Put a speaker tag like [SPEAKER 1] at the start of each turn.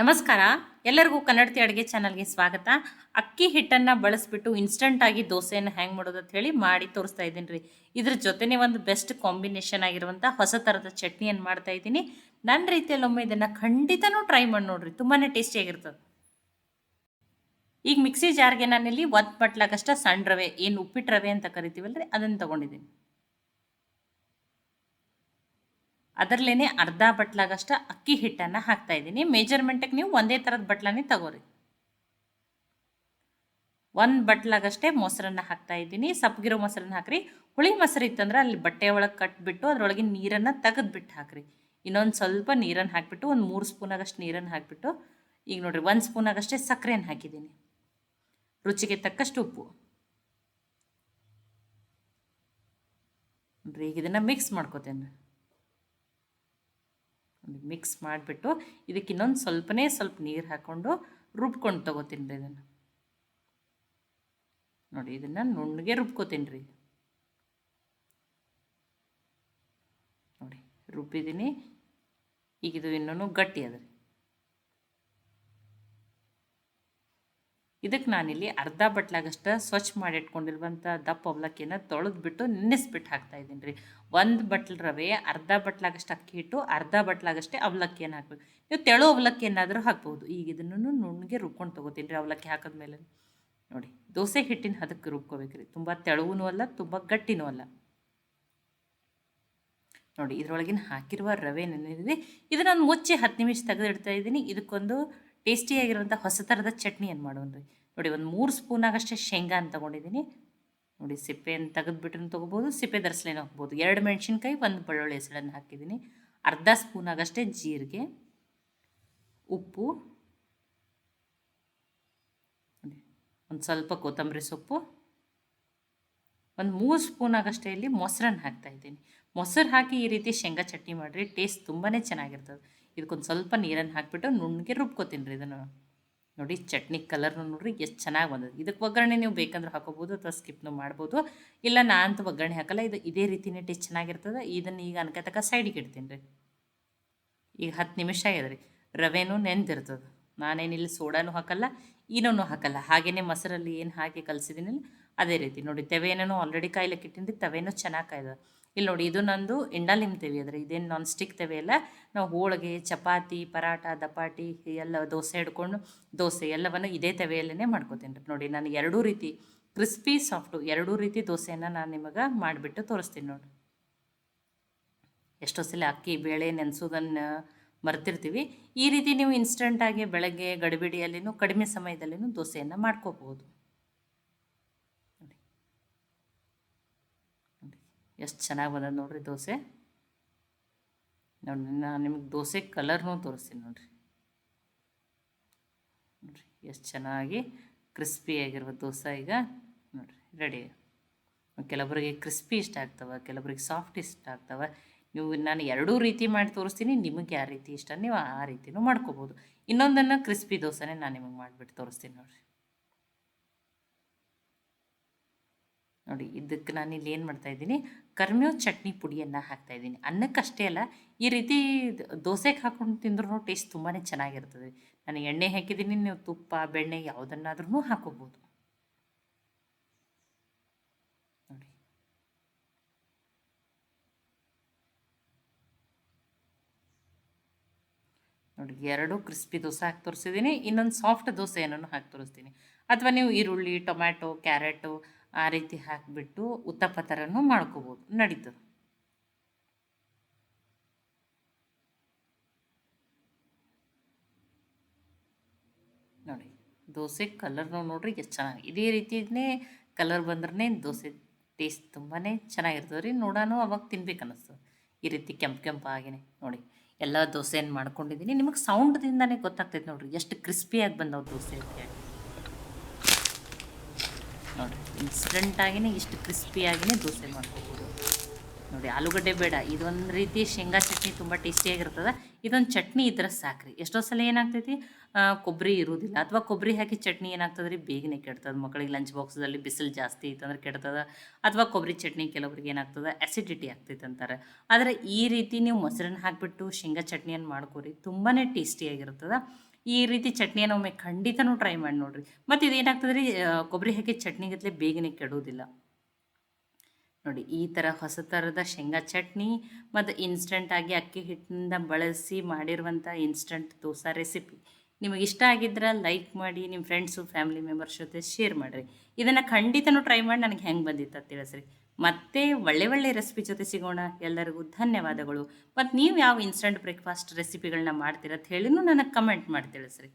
[SPEAKER 1] ನಮಸ್ಕಾರ. ಎಲ್ಲರಿಗೂ ಕನ್ನಡತಿ ಅಡುಗೆ ಚಾನಲ್ಗೆ ಸ್ವಾಗತ. ಅಕ್ಕಿ ಹಿಟ್ಟನ್ನು ಬಳಸ್ಬಿಟ್ಟು ಇನ್ಸ್ಟಂಟಾಗಿ ದೋಸೆಯನ್ನು ಹ್ಯಾಂಗ್ ಮಾಡೋದು ಅಂತ ಹೇಳಿ ಮಾಡಿ ತೋರಿಸ್ತಾ ಇದ್ದೀನಿ ರೀ. ಇದ್ರ ಜೊತೆನೇ ಒಂದು ಬೆಸ್ಟ್ ಕಾಂಬಿನೇಷನ್ ಆಗಿರುವಂಥ ಹೊಸ ಥರದ ಚಟ್ನಿಯನ್ನು ಮಾಡ್ತಾ ಇದ್ದೀನಿ. ನನ್ನ ರೀತಿಯಲ್ಲಿ ಒಮ್ಮೆ ಇದನ್ನು ಖಂಡಿತನೂ ಟ್ರೈ ಮಾಡಿ ನೋಡ್ರಿ. ತುಂಬಾ ಟೇಸ್ಟಿಯಾಗಿರ್ತದೆ ಈಗ ಮಿಕ್ಸಿ ಜಾರ್ಗೆ ನಾನಿಲ್ಲಿ ಒಂದು ಬಟ್ಲಾಗಷ್ಟ ಸಣ್ಣ ರವೆ, ಏನು ಉಪ್ಪಿಟ್ಟು ರವೆ ಅಂತ ಕರಿತೀವಲ್ರಿ, ಅದನ್ನು ತೊಗೊಂಡಿದ್ದೀನಿ. ಅದರಲ್ಲೇ ಅರ್ಧ ಬಟ್ಲಾಗಷ್ಟು ಅಕ್ಕಿ ಹಿಟ್ಟನ್ನು ಹಾಕ್ತಾ ಇದ್ದೀನಿ. ಮೇಜರ್ಮೆಂಟಿಗೆ ನೀವು ಒಂದೇ ಥರದ ಬಟ್ಲನೇ ತಗೋರಿ. ಒಂದು ಬಟ್ಲಾಗಷ್ಟೇ ಮೊಸರನ್ನ ಹಾಕ್ತಾ ಇದ್ದೀನಿ. ಸಪ್ಪಗಿರೋ ಮೊಸರನ್ನ ಹಾಕ್ರಿ. ಹುಳಿ ಮೊಸರು ಇತ್ತಂದ್ರೆ ಅಲ್ಲಿ ಬಟ್ಟೆ ಒಳಗೆ ಕಟ್ಬಿಟ್ಟು ಅದರೊಳಗೆ ನೀರನ್ನು ತೆಗೆದ್ಬಿಟ್ಟು ಹಾಕ್ರಿ. ಇನ್ನೊಂದು ಸ್ವಲ್ಪ ನೀರನ್ನು ಹಾಕಿಬಿಟ್ಟು ಒಂದು ಮೂರು ಸ್ಪೂನಾಗಷ್ಟು ನೀರನ್ನು ಹಾಕಿಬಿಟ್ಟು ಈಗ ನೋಡಿರಿ ಒಂದು ಸ್ಪೂನಾಗಷ್ಟೇ ಸಕ್ಕರೆಯನ್ನು ಹಾಕಿದ್ದೀನಿ. ರುಚಿಗೆ ತಕ್ಕಷ್ಟು ಉಪ್ಪು. ಈಗ ಇದನ್ನು ಮಿಕ್ಸ್ ಮಾಡ್ಕೋತೇನೆ ಮಿಕ್ಸ್ ಮಾಡಿಬಿಟ್ಟು ಇದಕ್ಕೆ ಇನ್ನೊಂದು ಸ್ವಲ್ಪನೇ ಸ್ವಲ್ಪ ನೀರು ಹಾಕ್ಕೊಂಡು ರುಬ್ಕೊಂಡು ತೊಗೋತೀನಿ ರೀ ಇದನ್ನು. ನೋಡಿ, ಇದನ್ನು ನುಣ್ಣಗೆ ರುಬ್ಕೋತೀನಿ ರೀ. ನೋಡಿ, ರುಬ್ಬಿದ್ದೀನಿ. ಈಗ ಇದು ಇನ್ನೂ ಗಟ್ಟಿ ಅದ ಇದಕ್ಕೆ ನಾನಿಲ್ಲಿ ಅರ್ಧ ಬಟ್ಲಾಗಷ್ಟು ಸ್ವಚ್ಛ ಮಾಡಿ ಇಟ್ಕೊಂಡಿರುವಂಥ ದಪ್ಪ ಅವಲಕ್ಕಿನ ತೊಳೆದ್ಬಿಟ್ಟು ನೆನೆಸ್ಬಿಟ್ಟು ಹಾಕ್ತಾ ಇದ್ದೀನಿ ರೀ. ಒಂದು ಬಟ್ಲು ರವೆ, ಅರ್ಧ ಬಟ್ಲಾಗಷ್ಟು ಅಕ್ಕಿ ಹಿಟ್ಟು, ಅರ್ಧ ಬಟ್ಲಾಗಷ್ಟೇ ಅವಲಕ್ಕಿಯನ್ನು ಹಾಕ್ಬೇಕು. ನೀವು ತೆಳು ಅವಲಕ್ಕಿ ಏನಾದರೂ ಹಾಕ್ಬೋದು. ಈಗ ಇದನ್ನು ನುಣ್ಣಗೆ ರುಬ್ಕೊಂಡು ತೊಗೋತೀನಿ ರೀ ಅವಲಕ್ಕಿ ಹಾಕಿದ್ಮೇಲೆ. ನೋಡಿ, ದೋಸೆ ಹಿಟ್ಟಿನ ಹದಕ್ಕೆ ರುಬ್ಕೋಬೇಕು ರೀ. ತುಂಬ ತೆಳುವೂ ಅಲ್ಲ, ತುಂಬ ಗಟ್ಟಿನೂ ಅಲ್ಲ. ನೋಡಿ, ಇದರೊಳಗಿನ ಹಾಕಿರುವ ರವೆ ನೆನೆದಿದೆ. ಇದನ್ನು ಮುಚ್ಚಿ ಹತ್ತು ನಿಮಿಷ ತೆಗೆದಿಡ್ತಾ ಇದ್ದೀನಿ. ಇದಕ್ಕೊಂದು ಟೇಸ್ಟಿಯಾಗಿರುವಂಥ ಹೊಸ ಥರದ ಚಟ್ನಿಯನ್ನು ಮಾಡೋಣ ನೋಡಿ, ಒಂದು ಮೂರು ಸ್ಪೂನಾಗಷ್ಟೇ ಶೇಂಗಾ ಅಂತ ತೊಗೊಂಡಿದ್ದೀನಿ ನೋಡಿ ಸಿಪ್ಪೆಯನ್ನು ತೆಗೆದುಬಿಟ್ರೂ ತೊಗೋಬೋದು, ಸಿಪ್ಪೆ ದರ್ಸಲೇನ ಹಾಕ್ಬೋದು. ಎರಡು ಮೆಣಸಿನ್ಕಾಯಿ, ಒಂದು ಬೆಳ್ಳುಳ್ಳಿ ಹೆಸಳನ್ನು ಹಾಕಿದ್ದೀನಿ ಅರ್ಧ ಸ್ಪೂನ್ ಆಗಷ್ಟೇ ಜೀರಿಗೆ, ಉಪ್ಪು ಒಂದು ಸ್ವಲ್ಪ ಕೊತ್ತಂಬರಿ ಸೊಪ್ಪು. ಒಂದು ಮೂರು ಸ್ಪೂನ್ ಆಗಷ್ಟೇ ಇಲ್ಲಿ ಮೊಸರನ್ನು ಹಾಕ್ತಾಯಿದ್ದೀನಿ ಮೊಸರು ಹಾಕಿ ಈ ರೀತಿ ಶೇಂಗಾ ಚಟ್ನಿ ಮಾಡಿರಿ ಟೇಸ್ಟ್ ತುಂಬಾ ಚೆನ್ನಾಗಿರ್ತದೆ. ಇದಕ್ಕೊಂದು ಸ್ವಲ್ಪ ನೀರನ್ನು ಹಾಕಿಬಿಟ್ಟು ನುಣ್ಣಗೆ ರುಬ್ಕೋತೀನಿ ರೀ ಇದನ್ನು. ನೋಡಿ, ಚಟ್ನಿ ಕಲರ್ನು ನೋಡ್ರಿ ಎಷ್ಟು ಚೆನ್ನಾಗಿ ಬಂದದ್ದು ಇದಕ್ಕೆ ಒಗ್ಗರಣೆ ನೀವು ಬೇಕಂದ್ರೆ ಹಾಕೋಬೋದು ಅಥವಾ ಸ್ಕಿಪ್ನು ಮಾಡ್ಬೋದು. ಇಲ್ಲ, ನಾನಂತೂ ಒಗ್ಗರಣೆ ಹಾಕಲ್ಲ, ಇದು ಇದೇ ರೀತಿನೇ ಟೇಸ್ಟ್ ಚೆನ್ನಾಗಿರ್ತದೆ. ಇದನ್ನು ಈಗ ಅನ್ಕತಕ್ಕ ಸೈಡಿಗೆ ಇಡ್ತೀನಿ ರೀ. ಈಗ ಹತ್ತು ನಿಮಿಷ ಆಗಿದೆ ರೀ. ರವೆನೂ ನೆಂದಿರ್ತದೆ. ನಾನೇನಿಲ್ಲ ಸೋಡಾನು ಹಾಕಲ್ಲ ಏನೂ ಹಾಕಲ್ಲ. ಹಾಗೆಯೇ ಮೊಸರಲ್ಲಿ ಏನು ಹಾಕಿ ಕಲಿಸಿದ್ದೀನಿ ಅದೇ ರೀತಿ. ನೋಡಿ, ತೆವೆನೂ ಆಲ್ರೆಡಿ ಕಾಯ್ಲಿಕ್ಕೆ ರೀ. ತವೆನೂ ಚೆನ್ನಾಗಿ ಕಾಯ್ದ ಇಲ್ಲಿ ನೋಡಿ, ಇದು ನಂದು ಇಂಡಾಲಿಮ್ ತೆವೆ ಅದ್ರ ಇದೇನು ನಾನ್ ಸ್ಟಿಕ್ ತೆವೆ ಅಲ್ಲ. ನಾವು ಹೋಳಿಗೆ, ಚಪಾತಿ ಪರಾಟ ದಪಾಟಿ ಎಲ್ಲ ದೋಸೆ ಹಿಡ್ಕೊಂಡು ದೋಸೆ ಎಲ್ಲವನ್ನು ಇದೇ ತೆವೆಯಲ್ಲೇ ಮಾಡ್ಕೋತೀನಿ ರೀ. ನೋಡಿ, ನಾನು ಎರಡೂ ರೀತಿ ಕ್ರಿಸ್ಪಿ ಸಾಫ್ಟು ಎರಡೂ ರೀತಿ ದೋಸೆಯನ್ನು ನಾನು ನಿಮಗೆ ಮಾಡಿಬಿಟ್ಟು ತೋರಿಸ್ತೀನಿ ನೋಡಿ ಎಷ್ಟೋ ಸಲ ಅಕ್ಕಿ, ಬೇಳೆ ನೆನೆಸೋದನ್ನು ಮರ್ತಿರ್ತೀವಿ. ಈ ರೀತಿ ನೀವು ಇನ್ಸ್ಟಂಟಾಗಿ ಬೆಳಗ್ಗೆ, ಗಡಿಬಿಡಿಯಲ್ಲಿನೂ ಕಡಿಮೆ ಸಮಯದಲ್ಲಿನೂ ದೋಸೆಯನ್ನು ಮಾಡ್ಕೋಬೋದು ನೋಡಿ ನೋಡಿ ಎಷ್ಟು ಚೆನ್ನಾಗಿ ಬಂದದ ನೋಡ್ರಿ ದೋಸೆ. ನೋಡಿ ನಾನು ನಿಮಗೆ ದೋಸೆ ಕಲರ್ನೂ ತೋರಿಸ್ತೀನಿ ನೋಡಿರಿ. ನೋಡಿರಿ, ಎಷ್ಟು ಚೆನ್ನಾಗಿ ಕ್ರಿಸ್ಪಿಯಾಗಿರುವ ದೋಸೆ ಈಗ. ನೋಡಿರಿ ರೆಡಿ ಕೆಲವರಿಗೆ ಕ್ರಿಸ್ಪಿ ಇಷ್ಟ ಆಗ್ತವೆ, ಕೆಲವರಿಗೆ ಸಾಫ್ಟ್ ಇಷ್ಟ ಆಗ್ತವೆ. ನೀವು ನಾನು ಎರಡೂ ರೀತಿ ಮಾಡಿ ತೋರಿಸ್ತೀನಿ, ನಿಮಗೆ ಯಾವ ರೀತಿ ಇಷ್ಟ, ನೀವು ಆ ರೀತಿನೂ ಮಾಡ್ಕೋಬೋದು. ಇನ್ನೊಂದನ್ನು ಕ್ರಿಸ್ಪಿ ದೋಸೆನೇ ನಾನು ನಿಮಗೆ ಮಾಡಿಬಿಟ್ಟು ತೋರಿಸ್ತೀನಿ ನೋಡಿರಿ. ನೋಡಿ, ಇದಕ್ಕೆ ನಾನು ಇಲ್ಲಿ ಏನು ಮಾಡ್ತಾಯಿದ್ದೀನಿ ಕರ್ಮೇವ್ ಚಟ್ನಿ ಪುಡಿಯನ್ನು ಹಾಕ್ತಾಯಿದ್ದೀನಿ ಅನ್ನಕ್ಕಷ್ಟೇ ಅಲ್ಲ, ಈ ರೀತಿ ದೋಸೆಗೆ ಹಾಕೊಂಡು ತಿಂದ್ರೂ ಟೇಸ್ಟ್ ತುಂಬಾ ಚೆನ್ನಾಗಿರ್ತದೆ. ನಾನು ಎಣ್ಣೆ ಹಾಕಿದ್ದೀನಿ, ನೀವು ತುಪ್ಪ, ಬೆಣ್ಣೆ ಯಾವುದನ್ನಾದ್ರೂ ಹಾಕೋಬೋದು. ನೋಡಿ. ನೋಡಿ, ಎರಡು ಕ್ರಿಸ್ಪಿ ದೋಸೆ ಹಾಕಿ ತೋರಿಸಿದ್ದೀನಿ, ಇನ್ನೊಂದು ಸಾಫ್ಟ್ ದೋಸೆ ಏನನ್ನು ಹಾಕಿ ತೋರಿಸ್ತೀನಿ. ಅಥವಾ ನೀವು ಈರುಳ್ಳಿ, ಟೊಮ್ಯಾಟೊ, ಕ್ಯಾರೆಟು ಆ ರೀತಿ ಹಾಕಿಬಿಟ್ಟು ಉತ್ತಪ್ಪ ಥರನೂ ಮಾಡ್ಕೋಬೋದು, ನಡೀತದೆ. ನೋಡಿ, ದೋಸೆ ಕಲರ್ನು ನೋಡ್ರಿ ಎಷ್ಟು ಚೆನ್ನಾಗಿ, ಇದೇ ರೀತಿನೇ ಕಲರ್ ಬಂದ್ರೆ ದೋಸೆ ಟೇಸ್ಟ್ ತುಂಬಾ ಚೆನ್ನಾಗಿರ್ತದೆ ರೀ ನೋಡೋಣ ಅವಾಗ ತಿನ್ಬೇಕು ಅನ್ನಿಸ್ತದೆ ಈ ರೀತಿ ಕೆಂಪು ಕೆಂಪು ಆಗಿನೇ, ನೋಡಿ, ಎಲ್ಲ ದೋಸೆಯನ್ನು ಮಾಡ್ಕೊಂಡಿದ್ದೀನಿ ನಿಮಗೆ ಸೌಂಡ್ದಿಂದನೇ ಗೊತ್ತಾಗ್ತೈತೆ ನೋಡಿರಿ, ಎಷ್ಟು ಕ್ರಿಸ್ಪಿಯಾಗಿ ಬಂದವು ದೋಸೆ ಅಂತ ಹೇಳಿ ನೋಡಿ ಇನ್ಸ್ಟಂಟಾಗಿಯೇ ಇಷ್ಟು ಕ್ರಿಸ್ಪಿಯಾಗಿಯೇ ದೋಸೆ ಮಾಡ್ಕೋಬೋದು. ನೋಡಿ, ಆಲೂಗಡ್ಡೆ ಬೇಡ, ಇದೊಂದು ರೀತಿ ಶೇಂಗಾ ಚಟ್ನಿ ತುಂಬ ಟೇಸ್ಟಿಯಾಗಿರ್ತದೆ ಇದೊಂದು ಚಟ್ನಿ ಇದ್ರೆ ಸಾಕ್ರಿ. ಎಷ್ಟೋ ಸಲ ಏನಾಗ್ತೈತಿ? ಕೊಬ್ಬರಿ ಇರೋದಿಲ್ಲ. ಅಥವಾ ಕೊಬ್ಬರಿ ಹಾಕಿ ಚಟ್ನಿ ಏನಾಗ್ತದೆ ರೀ ಬೇಗನೆ ಕೆಡ್ತದೆ. ಮಕ್ಕಳಿಗೆ ಲಂಚ್ ಬಾಕ್ಸಲ್ಲಿ ಬಿಸಿಲು ಜಾಸ್ತಿ ಇತ್ತಂದ್ರೆ ಕೆಡ್ತದೆ. ಅಥವಾ ಕೊಬ್ಬರಿ ಚಟ್ನಿ ಕೆಲವರಿಗೆ ಏನಾಗ್ತದೆ? ಆ್ಯಸಿಡಿಟಿ ಆಗ್ತೈತೆ ಅಂತಾರೆ. ಆದರೆ ಈ ರೀತಿ ನೀವು ಮೊಸರನ್ನ ಹಾಕಿಬಿಟ್ಟು ಶೇಂಗಾ ಚಟ್ನಿಯನ್ನು ಮಾಡ್ಕೊರಿ ತುಂಬಾ ಟೇಸ್ಟಿಯಾಗಿರ್ತದೆ ಈ ರೀತಿ ಚಟ್ನಿಯನ್ನು ಒಮ್ಮೆ ಖಂಡಿತನೂ ಟ್ರೈ ಮಾಡಿ ನೋಡಿರಿ. ಮತ್ತು ಇದೇನಾಗ್ತದೆ ರೀ ಕೊಬ್ಬರಿ ಹಾಕಿ ಚಟ್ನಿಗತ್ಲೆ ಬೇಗನೆ ಕೆಡೋದಿಲ್ಲ. ನೋಡಿ, ಈ ಥರ ಹೊಸ ಥರದ ಶೇಂಗಾ ಚಟ್ನಿ ಮತ್ತು ಇನ್ಸ್ಟಂಟಾಗಿ ಅಕ್ಕಿ ಹಿಟ್ಟಿನಿಂದ ಬಳಸಿ ಮಾಡಿರುವಂಥ ಇನ್ಸ್ಟಂಟ್ ದೋಸೆ ರೆಸಿಪಿ ನಿಮಗೆ ಇಷ್ಟ ಆಗಿದ್ರೆ ಲೈಕ್ ಮಾಡಿ ನಿಮ್ಮ ಫ್ರೆಂಡ್ಸು ಫ್ಯಾಮಿಲಿ ಮೆಂಬರ್ಸ್ ಜೊತೆ ಶೇರ್ ಮಾಡಿರಿ. ಇದನ್ನು ಖಂಡಿತನೂ ಟ್ರೈ ಮಾಡಿ, ನನಗೆ ಹೆಂಗೆ ಬಂದಿತ್ತು ತಿಳಿಸ್ರಿ. ಮತ್ತೆ ಒಳ್ಳೆ ಒಳ್ಳೆ ರೆಸಿಪಿ ಜೊತೆ ಸಿಗೋಣ. ಎಲ್ಲರಿಗೂ ಧನ್ಯವಾದಗಳು. ಮತ್ತು ನೀವು ಯಾವ ಇನ್ಸ್ಟಂಟ್ ಬ್ರೇಕ್ಫಾಸ್ಟ್ ರೆಸಿಪಿಗಳನ್ನ ಮಾಡ್ತೀರ ಅಂತ ಹೇಳಿನೂ ನನಗೆ ಕಮೆಂಟ್ ಮಾಡಿ ತಿಳಿಸ್ರಿ.